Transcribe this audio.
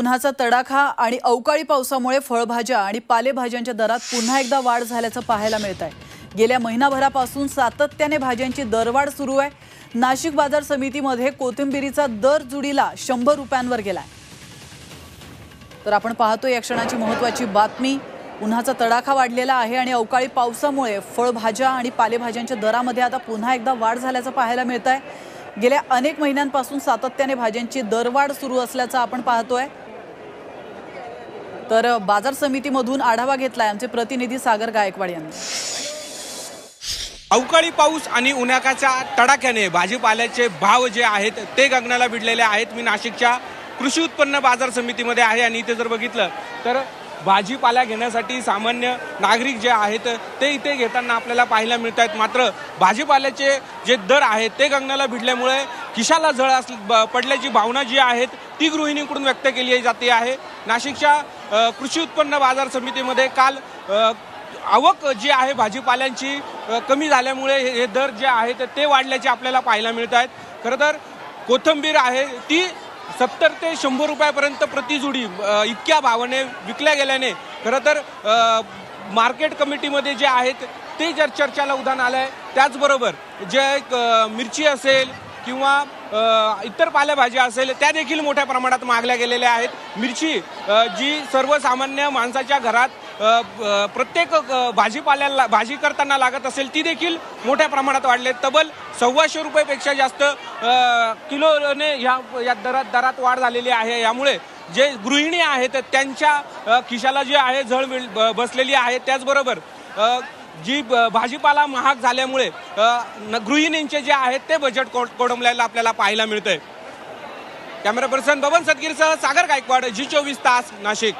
उन्हाचा तडाखा आणि अवकाळी पावसामुळे फळभाज्या आणि पालेभाज्यांच्या दरात पुन्हा एकदा वाढ झाल्याचं पाहायला मिळत आहे. गेल्या महिनाभरापासून सातत्याने भाज्यांची दरवाढ सुरू आहे. नाशिक बाजार समितीमध्ये कोथिंबिरीचा दर जुडीला शंभर रुपयांवर गेलाय. तर आपण पाहतो या क्षणाची महत्वाची बातमी. उन्हाचा तडाखा वाढलेला आहे आणि अवकाळी पावसामुळे फळभाज्या आणि पालेभाज्यांच्या दरामध्ये आता पुन्हा एकदा वाढ झाल्याचं पाहायला मिळत आहे. गेल्या अनेक महिन्यांपासून सातत्याने भाज्यांची दरवाढ सुरू असल्याचं आपण पाहतोय. तर बाजार समितीमधून आढावा घेतलाय आमचे प्रतिनिधी सागर गायकवाड यांनी. अवकाळी पाऊस आणि उन्हाकाच्या तडाख्याने भाजीपाल्याचे भाव जे आहेत ते गगनाला भिडलेले आहेत. मी नाशिकच्या कृषी उत्पन्न बाजार समितीमध्ये आहे आणि इथे जर बघितलं तर भाजीपाला घेण्यासाठी सामान्य नागरिक जे आहेत ते इथे घेताना आपल्याला पाहायला मिळत आहेत मात्र भाजीपाल्याचे जे दर आहेत ते गगनाला भिडल्यामुळे खिशाला झळ अस ब- पडल्याची भावना जी आहेत ती गृहिणीकडून व्यक्त केली जाते आहे. नाशिकच्या कृषी उत्पन्न बाजार समितीमध्ये काल आवक जी आहे भाजीपाल्यांची कमी झाल्यामुळे हे हे दर जे आहेत ते वाढल्याचे आपल्याला पाहायला मिळत आहेत खरं तर कोथंबीर आहे ती सत्तर ते शंभर रुपयापर्यंत प्रतिजुडी इतक्या भावाने विकल्या गेल्याने खरं तर मार्केट कमिटीमध्ये जे आहेत ते जर चर्चाला उदाहरण आलं आहे त्याचबरोबर जे मिरची असेल किंवा इतर पालेभाज्या असेल त्या देखील मोठ्या प्रमाणात मागल्या गेलेल्या आहेत. मिरची जी सर्वसामान्य माणसाच्या घरात प्रत्येक भाजीपाल्याला भाजी करताना लागत असेल ती देखील मोठ्या प्रमाणात वाढले तब्बल सव्वाशे रुपयेपेक्षा जास्त किलोने ह्या या दरात दरात वाढ झालेली आहे. यामुळे जे गृहिणी आहेत त्यांच्या खिशाला जी आहे झळ मिळ ब- बसलेली आहे. त्याचबरोबर जी ब- भाजीपाला महाग झाल्यामुळे न- गृहिणींचे जे आहेत ते बजेट कोडमल्याला आपल्याला पाहायला मिळतंय. कॅमेरा पर्सन बबन सदगीरसह सागर गायकवाड जी चोवीस तास नाशिक.